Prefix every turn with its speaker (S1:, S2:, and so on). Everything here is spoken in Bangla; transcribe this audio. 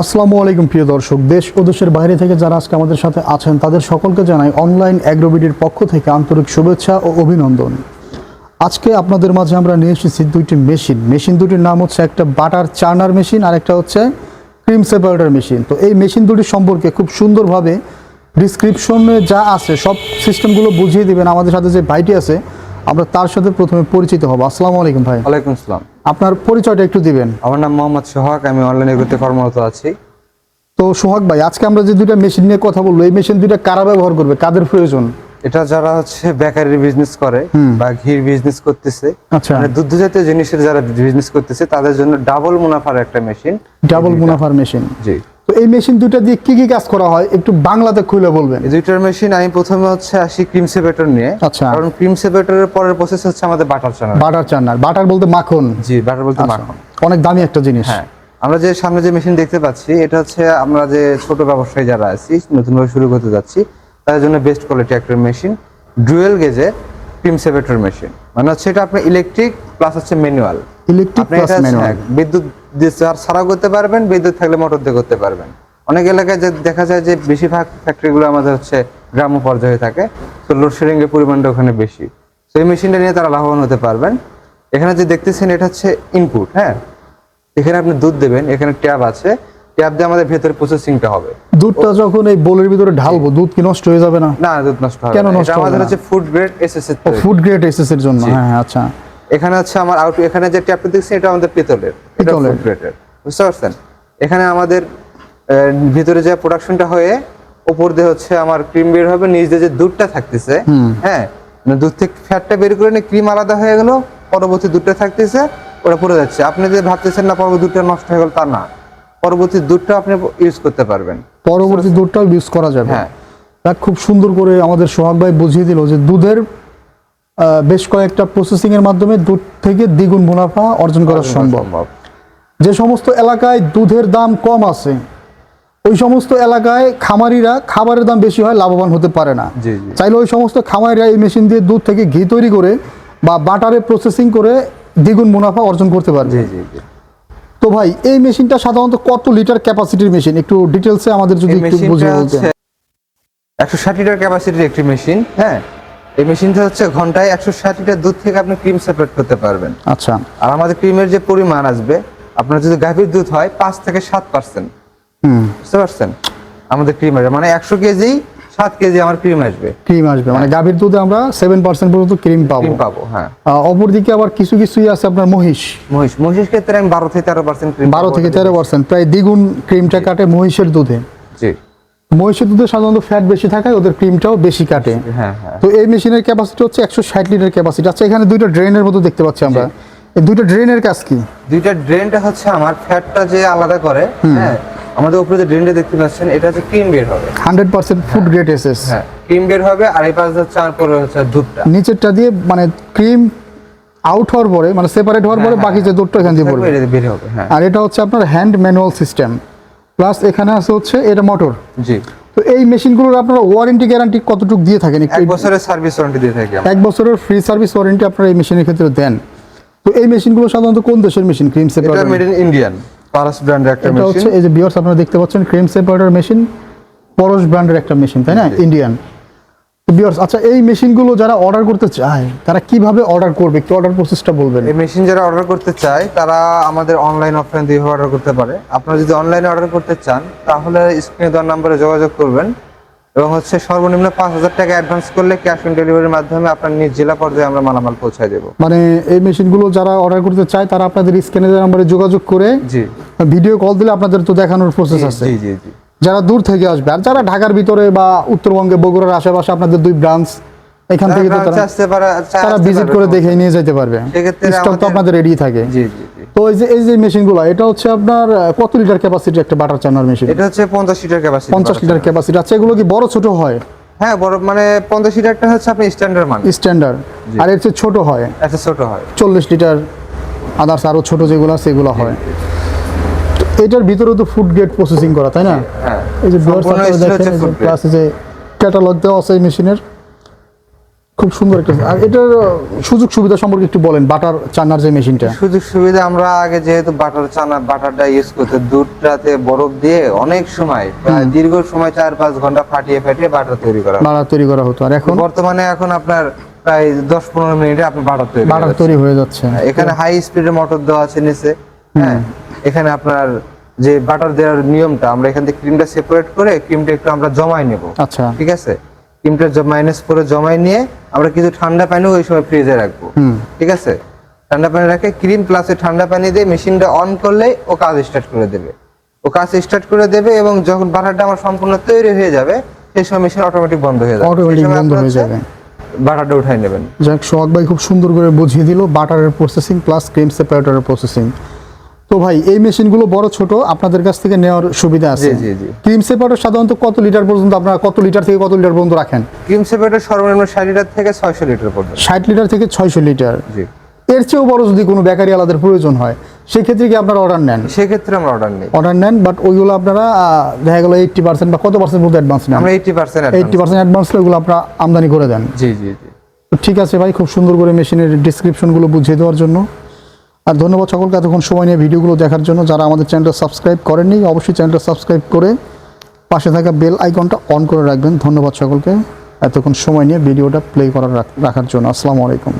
S1: আসসালামু আলাইকুম, প্রিয় দর্শক। দেশ ও দেশের বাইরে থেকে যারা আজকে আমাদের সাথে আছেন, তাদের সকলকে জানাই অনলাইন অ্যাগ্রোবিডির পক্ষ থেকে আন্তরিক শুভেচ্ছা ও অভিনন্দন। আজকে আপনাদের মাঝে আমরা নিয়ে এসেছি দুইটি মেশিন। মেশিন দুটির নাম হচ্ছে একটা বাটার চার্নার মেশিন আর একটা হচ্ছে ক্রিম সেপারেটার মেশিন। তো এই মেশিন দুটি সম্পর্কে খুব সুন্দরভাবে ডিসক্রিপশনে যা আছে, সব সিস্টেমগুলো বুঝিয়ে দিবেন। আমাদের সাথে যে ভাইটি আছে, আমরা তার সাথে প্রথমে পরিচিত হব। আসসালামু আলাইকুম ভাই।
S2: ওয়ালাইকুম আসসালাম।
S1: আপনার পরিচয়টা একটু দিবেন।
S2: আমার নাম মোহাম্মদ সোহাগ আমি অনলাইনে করতে কর্মরত আছি।
S1: তো সোহাগ ভাই আজকে আমরা যে দুইটা মেশিন নিয়ে কথা বলব এই মেশিন দুইটা কারা ব্যবহার করবে? কাদের প্রয়োজন?
S2: এটা যারা হচ্ছে বেকারির বিজনেস করে বা ঘির বিজনেস করতেছে
S1: আচ্ছা।
S2: মানে দুধ জাতীয় জিনিসের যারা বিজনেস করতেছে তাদের জন্য ডাবল মুনাফার একটা মেশিন
S1: ডাবল মুনাফার মেশিন
S2: জি।
S1: তো এই মেশিন দুইটা দিয়ে কি কি কাজ করা হয়? একটু বাংলাতে খুলে বলবেন।
S2: এই দুইটার মেশিন আমি প্রথমে হচ্ছে আসি ক্রিম সেপারেটর নিয়ে।
S1: আচ্ছা।
S2: কারণ ক্রিম সেপারেটরের পরের প্রসেস হচ্ছে আমাদের butter churner
S1: butter churner butter বলতে মাখন।
S2: জি বাটার বলতে
S1: আচ্ছা।
S2: মাখন।
S1: অনেক দামি একটা জিনিস।
S2: হ্যাঁ। আমরা যে সামনে যে মেশিন দেখতে পাচ্ছি এটা হচ্ছে আমরা যে ছোট ব্যবসায়ী যারা আছি নতুনভাবে শুরু করতে যাচ্ছি তাদের জন্য বেস্ট কোয়ালিটি একটা মেশিন ডুয়েল গেজে ক্রিম সেপারেটর মেশিন মানে হচ্ছে এটা আপনি ইলেকট্রিক প্লাস হচ্ছে ম্যানুয়াল
S1: ইলেকট্রিক প্লাস ম্যানুয়াল।
S2: হ্যাঁ, বিদ্যুৎ দিয়ে ছাড়াও করতে পারবেন বিদ্যুৎ থাকলে মোটর দিয়ে করতে পারবেন। অনেক এলাকায় যে দেখা যায় যে বেশিরভাগ ফ্যাক্টরিগুলো আমাদের হচ্ছে গ্রাম্য পর্যায়ে থাকে তো লোডশেডিং এর পরিমাণটা ওখানে বেশি। তো এই মেশিনটা নিয়ে তারা লাভবান হতে পারবেন। এখানে যে দেখতেছেন এটা হচ্ছে ইনপুট হ্যাঁ? এখানে আপনি দুধ দেবেন এখানে ট্যাব আছে। ট্যাব দিয়ে আমাদের ভেতরে প্রসেসিংটা হবে।
S1: দুধটা যখন এই বোলের ভিতরে ঢালবো দুধ কি নষ্ট হয়ে যাবে না?
S2: না দুধ নষ্ট হবে
S1: কেন নষ্ট হবে
S2: আমাদের হচ্ছে ফুড গ্রেড এসএস এর
S1: ফুড গ্রেড এসএস এর জন্য। হ্যাঁ হ্যাঁ, আচ্ছা।
S2: এখানে হচ্ছে আমার আউট এখানে যে ট্যাপটা দেখছি এটা আমাদের পিতলের বুঝতে পারছেন? এখানে আমাদের ভিতরে যে প্রোডাকশনটা হয়ে উপর দিয়ে হচ্ছে আমার ক্রিম বের হবে নিচ দিয়ে যে দুধটা থাকতেছে হ্যাঁ মানে দুধ থেকে ফ্যাটটা বের করে নিয়ে ক্রিম আলাদা হয়ে গেল পরবর্তী দুধটা থাকতেছে ওটা পড়ে যাচ্ছে। আপনি যে ভাবতেছেন না পরবর্তী দুধটা নষ্ট হয়ে গেল তা না। পরবর্তী দুধটা আপনি ইউজ করতে পারবেন।
S1: পরবর্তী দুধটাও ইউজ করা যাবে।
S2: হ্যাঁ।
S1: খুব সুন্দর করে আমাদের সোহাগ ভাই বুঝিয়ে দিল যে দুধের বেশ কয়েকটা প্রসেসিং এর মাধ্যমে দুধ থেকে দ্বিগুণ মুনাফা অর্জন করা সম্ভব। যে সমস্ত এলাকায় দুধের দাম কম আছে ওই সমস্ত এলাকায় খামারিরা খাবারের দাম বেশি হয় লাভবান হতে পারে না। চাইলে ওই সমস্ত খামারিরা এই মেশিন দিয়ে দুধ থেকে ঘি তৈরি করে বা বাটারে প্রসেসিং করে দ্বিগুণ মুনাফা অর্জন করতে পারবে। তো ভাই এই মেশিনটা সাধারণত কত লিটার ক্যাপাসিটির মেশিন একটু ডিটেলসে আমাদের যদি একটু বুঝিয়ে বলতেন।
S2: হচ্ছে একশো ষাট লিটার ক্যাপাসিটির একটি মেশিন হ্যাঁ? এই মেশিনটা হচ্ছে ঘন্টায় একশো ষাট লিটার দুধ থেকে আপনি ক্রিম সেপারেট করতে পারবেন।
S1: আচ্ছা।
S2: আর আমাদের ক্রিমের যে পরিমাণ আসবে আপনার যদি গাভীর দুধ হয় পাঁচ থেকে সাত পার্সেন্ট
S1: হুম।
S2: বুঝতে পারছেন? আমাদের ক্রিম আসবে মানে একশো কেজি সাত কেজি আমার ক্রিম আসবে।
S1: ক্রিম আসবে মানে গাভীর দুধে আমরা সেভেন পার্সেন্ট পর্যন্ত ক্রিম পাবো।
S2: পাবো হ্যাঁ।
S1: অপরদিকে আবার কিছু কিছুই আছে আপনার মহিষ।
S2: মহিষ মহিষের ক্ষেত্রে আমি বারো থেকে তেরো পার্সেন্ট ক্রিম
S1: বারো থেকে তেরো পার্সেন্ট প্রায় দ্বিগুণ ক্রিমটা কাটে মহিষের দুধে।
S2: জি।
S1: মহিষের দুধে সাধারণত ফ্যাট বেশি থাকায় ওদের ক্রিমটাও বেশি কাটে।
S2: হ্যাঁ হ্যাঁ।
S1: তো এই মেশিনের ক্যাপাসিটি হচ্ছে একশো ষাট লিটার ক্যাপাসিটি আচ্ছা এখানে দুইটা ড্রেনের মতো দেখতে পাচ্ছি আমরা। এই দুইটা ড্রেনের কাজ কি?
S2: দুইটা ড্রেনটা হচ্ছে আমার ফ্যাটটা যে আলাদা করে হ্যাঁ আমাদের উপরে যে ড্রেনটা দেখতে পাচ্ছেন এটা হচ্ছে ক্রিম বের হবে।
S1: Hundred percent food grade SS
S2: হ্যাঁ ক্রিম বের হবে আর এই পাশে হচ্ছে আর পরে হচ্ছে দুধটা।
S1: নিচেরটা দিয়ে মানে ক্রিম আউট হওয়ার পরে মানে সেপারেট হওয়ার পরে
S2: হ্যাঁ,
S1: বাকি যে দুধটা এখান দিয়ে পড়বে।
S2: বের হবে হ্যাঁ।
S1: আর এটা হচ্ছে আপনার হ্যান্ড ম্যানুয়াল সিস্টেম প্লাস এখানে আছে হচ্ছে এটা মোটর
S2: জি।
S1: তো এই মেশিনগুলোর আপনারা ওয়ারেন্টি গ্যারান্টি কতটুকু দিয়ে থাকেন
S2: এক বছরের সার্ভিস ওয়ারেন্টি দিয়ে থাকি
S1: এক বছরের ফ্রি সার্ভিস ওয়ারেন্টি আপনারা এই মেশিনের ক্ষেত্রে দেন। তো এই মেশিনগুলো সাধারণত কোন দেশের মেশিন ক্রিম সেপারেটর এটা
S2: মেড ইন ইন্ডিয়ান পারাস ব্র্যান্ডের একটা মেশিন
S1: এটা হচ্ছে এই যে বিয়ার্স আপনারা দেখতে পাচ্ছেন ক্রিম সেপারেটর মেশিন পরশ ব্র্যান্ডের একটা মেশিন তাই না? ইন্ডিয়ান বিয়ার্স আচ্ছা এই মেশিনগুলো যারা অর্ডার করতে চায় তারা কীভাবে অর্ডার করবে? একটু অর্ডার প্রসেসটা বলবেন।
S2: এই মেশিন যারা অর্ডার করতে চায় তারা আমাদের অনলাইন অফলাইন দুই অর্ডার করতে পারে। আপনারা যদি অনলাইনে অর্ডার করতে চান তাহলে স্ক্রিনে দেওয়ার নাম্বারে যোগাযোগ করবেন। এবং হচ্ছে সর্বনিম্ন পাঁচ হাজার টাকা অ্যাডভান্স করলে ক্যাশ অন ডেলিভারির মাধ্যমে আপনার নিজ জেলা পর্যায়ে আমরা মালামাল পৌঁছায় দেবো।
S1: মানে এই মেশিনগুলো যারা অর্ডার করতে চায় তারা আপনাদের স্ক্যানে নাম্বারে যোগাযোগ করে
S2: জি।
S1: ভিডিও কল দিলে আপনাদের তো দেখানোর প্রসেস আছে।
S2: জি জি জি।
S1: যারা দূর থেকে আসবে আর যারা ঢাকার ভিতরে বা উত্তরবঙ্গে বগুড়ার আশেপাশে আপনাদের দুই ব্রাঞ্চ এখান থেকে তো
S2: তারা
S1: ভিজিট করে দেখে নিয়ে যেতে পারবে। স্টক তো আপনাদের রেডি থাকে।
S2: জি জি জি।
S1: তো এই যে এই যে মেশিনগুলো এটা হচ্ছে আপনার কত লিটার ক্যাপাসিটি একটা বাটার চানার মেশিন
S2: এটা হচ্ছে পঞ্চাশ লিটার ক্যাপাসিটি
S1: পঞ্চাশ লিটার ক্যাপাসিটি আচ্ছা এগুলো কি বড় ছোট হয়?
S2: হ্যাঁ বড় মানে পঞ্চাশ লিটারটা হচ্ছে আপনি স্ট্যান্ডার্ড মান
S1: স্ট্যান্ডার্ড আর এর চেয়ে ছোট হয়?
S2: একটা ছোট হয়।
S1: চল্লিশ লিটার আদার্স আরও ছোট যেগুলো সেগুলো হয়। এটার ভিতরে তো ফুড গ্রেড প্রসেসিং করা তাই না?
S2: হ্যাঁ
S1: এই যে। প্লাস যে ক্যাটালগ দেওয়া আছে এই মেশিনের খুব সুন্দর একটা আর এটার সুযোগ সুবিধা সম্পর্কে একটু বলেন বাটার চান্নার যে মেশিনটা।
S2: সুযোগ সুবিধা আমরা আগে যেহেতু বাটার চানা বাটারটা ইউজ করতে দুধটাতে বরফ দিয়ে অনেক সময় প্রায় দীর্ঘ সময় চার পাঁচ ঘণ্টা ফাটিয়ে ফাটিয়ে বাটার তৈরি করা
S1: বাটার তৈরি করা হতো। আর এখন?
S2: বর্তমানে এখন আপনার প্রায় দশ পনেরো মিনিটে আপনি বাটার তৈরি
S1: বাটার তৈরি হয়ে যাচ্ছে।
S2: এখানে হাই স্পিডের মোটর দেওয়া আছে নিচে। হ্যাঁ। এখানে আপনার যে বাটার দেওয়ার নিয়মটা আমরা এখান থেকে ক্রিমটা সেপারেট করে ক্রিমটা একটু আমরা জমাই নেব।
S1: আচ্ছা।
S2: ঠিক আছে? ক্রিমটা মাইনাস করে জমাই নিয়ে আমরা কিছু ঠান্ডা পানি ওই সময় ফ্রিজে রাখব। ঠিক আছে? ঠান্ডা পানি রাখে ক্রিম প্লাসে ঠান্ডা পানি দিয়ে মেশিনটা অন করলেই ও কাজ স্টার্ট করে দেবে। ও কাজ স্টার্ট করে দেবে এবং যখন বাটারটা আমার সম্পূর্ণ তৈরি হয়ে যাবে সেই সময় মেশিন অটোমেটিক বন্ধ হয়ে যাবে। সময়
S1: বন্ধ হয়ে যাবে।
S2: বাটারটা উঠাই নেবেন।
S1: যাক সোহাগ ভাই খুব সুন্দর করে বুঝিয়ে দিল বাটারের প্রসেসিং প্লাস ক্রিম সেপারেটরের প্রসেসিং তো ভাই এই মেশিনগুলো বড় ছোট আপনাদের কাছ থেকে নেওয়ার সুবিধা আছে।
S2: জি, জি।
S1: ক্রিম সেপারেটর সাধারণত কত লিটার পর্যন্ত আপনারা কত লিটার থেকে কত লিটার পর্যন্ত রাখেন?
S2: ক্রিম সেপারেটর সর্বনিম্ন ষাট লিটার থেকে ছয়শো লিটার পর্যন্ত।
S1: ষাট লিটার থেকে ছয়শো লিটার।
S2: জি।
S1: এর চেয়েও বড় যদি কোনো বেকারি আলাদের প্রয়োজন হয় সেক্ষেত্রে কি আপনারা অর্ডার নেন?
S2: সেক্ষেত্রে আমরা অর্ডার নিই।
S1: অর্ডার নেন বাট ওইগুলো আপনারা দেখা গেলো এইটটি পার্সেন্ট বা কত পার্সেন্ট মধ্যে অ্যাডভান্স নেন?
S2: আমরা eighty percent
S1: eighty percent advance ওইগুলো আপনারা আমদানি করে দেন।
S2: জি জি জি।
S1: ঠিক আছে ভাই খুব সুন্দর করে মেশিনের ডিসক্রিপশনগুলো বুঝিয়ে দেওয়ার জন্য। আর ধন্যবাদ সকলকে এতক্ষণ সময় নিয়ে ভিডিওগুলো দেখার জন্য। যারা আমাদের চ্যানেলটা সাবস্ক্রাইব করেননি, অবশ্যই চ্যানেলটা সাবস্ক্রাইব করে পাশে থাকা বেল আইকনটা অন করে রাখবেন। ধন্যবাদ সকলকে এতক্ষণ সময় নিয়ে ভিডিওটা প্লে করার রাখার জন্য। আসসালামু আলাইকুম।